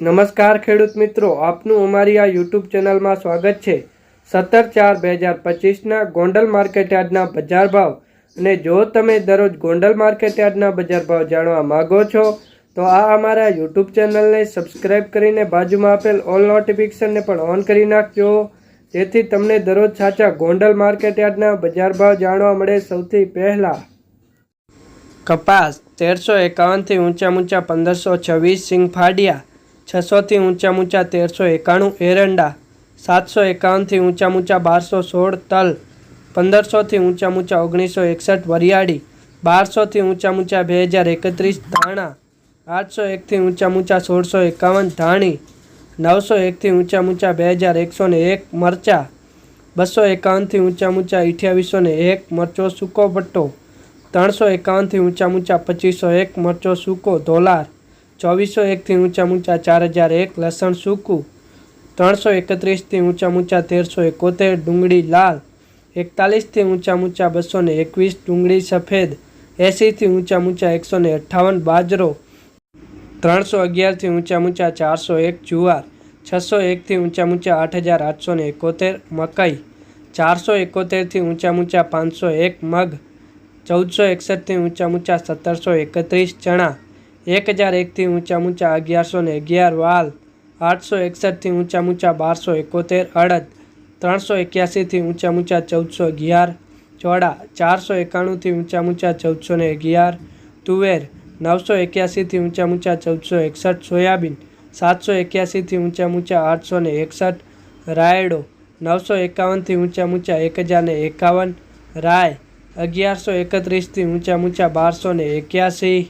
નમસ્કાર ખેડૂત મિત્રો, આપનું અમારી આ યુટ્યુબ ચેનલમાં સ્વાગત છે. સત્તર ચાર બે હજાર પચીસના ગોંડલ માર્કેટ યાર્ડના બજાર ભાવ. અને જો તમે દરરોજ ગોંડલ માર્કેટ યાર્ડના બજાર ભાવ જાણવા માગો છો, તો આ અમારા યુટ્યુબ ચેનલને સબસ્ક્રાઈબ કરીને બાજુમાં આપેલ ઓલ નોટિફિકેશનને પણ ઓન કરી નાખજો. જેથી તમને દરરોજ સાચા ગોંડલ માર્કેટયાર્ડના બજાર ભાવ જાણવા મળે સૌથી પહેલાં. કપાસ તેરસો એકાવનથી ઊંચા ઊંચા પંદરસો છવ્વીસ, સિંગફાડિયા છસોથી ઊંચા ઊંચા તેરસો એકાણું એરંડા, સાતસો એકાવનથી ઊંચા ઊંચા બારસો સોળ તલ, પંદરસોથી ઊંચા ઊંચા ઓગણીસો એકસઠ વરિયાળી, બારસોથી ઊંચા ઊંચા બે હજાર એકત્રીસ ધાણા, આઠસો એકથી ઊંચા ઊંચા સોળસો એકાવન ધાણી, નવસો એકથી ઊંચા ઊંચા બે હજાર એકસો ને એક મરચા, બસો એકાવનથી ઊંચા ઊંચા અઠ્યાવીસો ને એક મરચો સૂકો પટ્ટો, ત્રણસો એકાવનથી ઊંચા ઊંચા પચીસો એક મરચો સૂકો ધોલાર ચોવીસો એકથી ઊંચા ઊંચા ચાર હજાર એક, લસણ સૂકું. ત્રણસો એકત્રીસથી ઊંચા ઊંચા તેરસો એકોતેર, ડુંગળી લાલ. એકતાલીસથી ઊંચા ઊંચા બસો ને એકવીસ, ડુંગળી સફેદ. એંસીથી ઊંચા ઊંચા એકસો ને અઠ્ઠાવન, બાજરો. ત્રણસો અગિયારથી ઊંચા ઊંચા ચારસો એક, જુવાર. છસો એકથી ઊંચા ઊંચા આઠ હજાર આઠસો ને એકોતેર, મકાઈ. ચારસો એકોતેરથી ઊંચા ઊંચા પાંચસો એક, મગ. ચૌદસો એકસઠથી ઊંચા ઊંચા સત્તરસો એકત્રીસ, ચણા. એક હજાર એકથી ઊંચા ઊંચા અગિયારસો ને અગિયાર વાલ, આઠસો એકસઠથી ઊંચા ઊંચા બારસો એકોતેર અડદ, ત્રણસો એક્યાસીથી ઊંચા ઊંચા ચૌદસો અગિયાર ચોડા ચારસો એકાણુંથી ઊંચા ઊંચા ચૌદસો ને અગિયાર, તુવેર, નવસો એક્યાસીથી ઊંચા ઊંચા ચૌદસો એકસઠ, સોયાબીન, સાતસો એક્યાસીથી ઊંચા ઊંચા આઠસો ને એકસઠ, રાયડો, નવસો એકાવનથી ઊંચા ઊંચા એક હજાર ને એકાવન, રાય, અગિયારસો એકત્રીસથી ઊંચા ઊંચા બારસો ને એક્યાસી